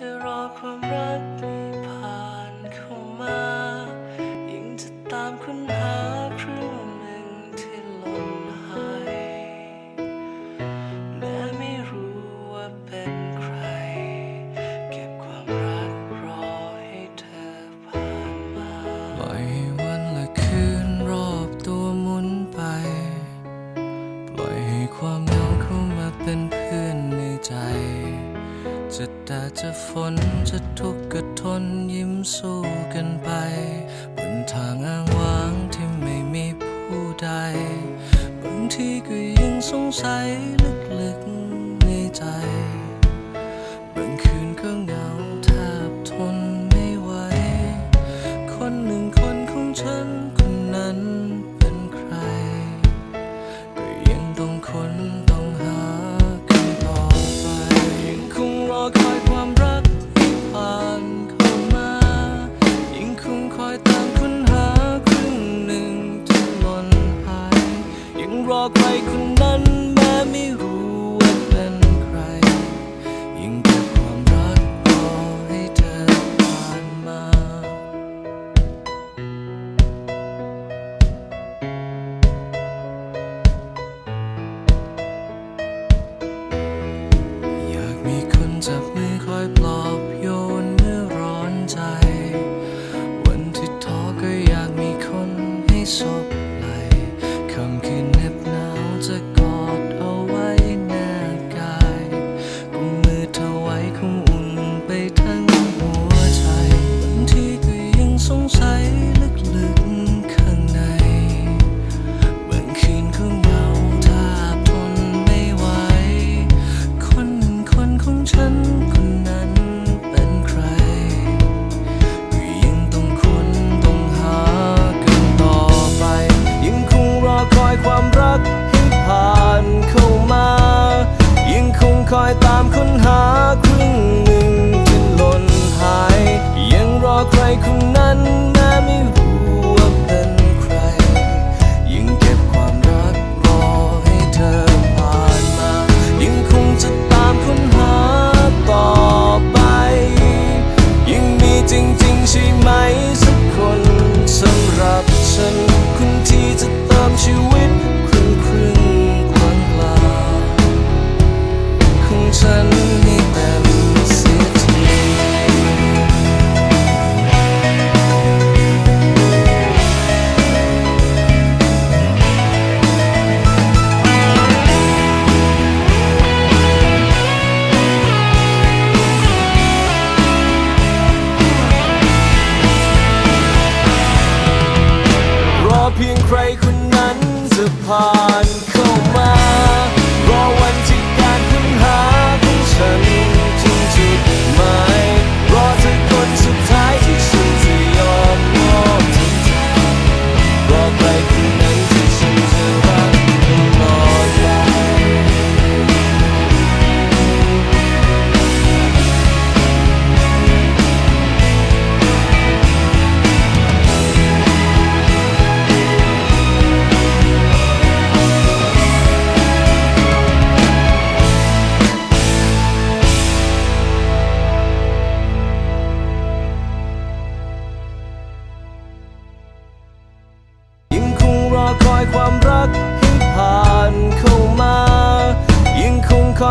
จะรอความรักผ่านเข้ามา ยิ่งจะตามค้นหาครึ่งหนึ่งที่หล่นหายแม้ไม่รู้ว่าเป็นใคร เก็บความรักรอให้เธอผ่านมาปล่อยให้วันและคืนรอบตัวหมุนไป ปล่อยให้ความ จะแดดจะฝนจะทุกข์ก็ทนยิ้มสู้กันไป บนทางอ้างว้างที่ไม่มีผู้ใด บางทีก็ยังสงสัย รอใครคนนั้นแม้ไม่ันเข้ามา ยังคงคอยตามค้นหาครึ่งหนึ่งจนหล่นหาย ยังรอใครคนนั้นแม้ไม่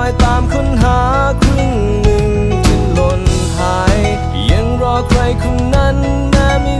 อยตามค้นหาครึ่งหนึ่งจนหล่นหาย ยังรอใครคนนั้นแม้ไม่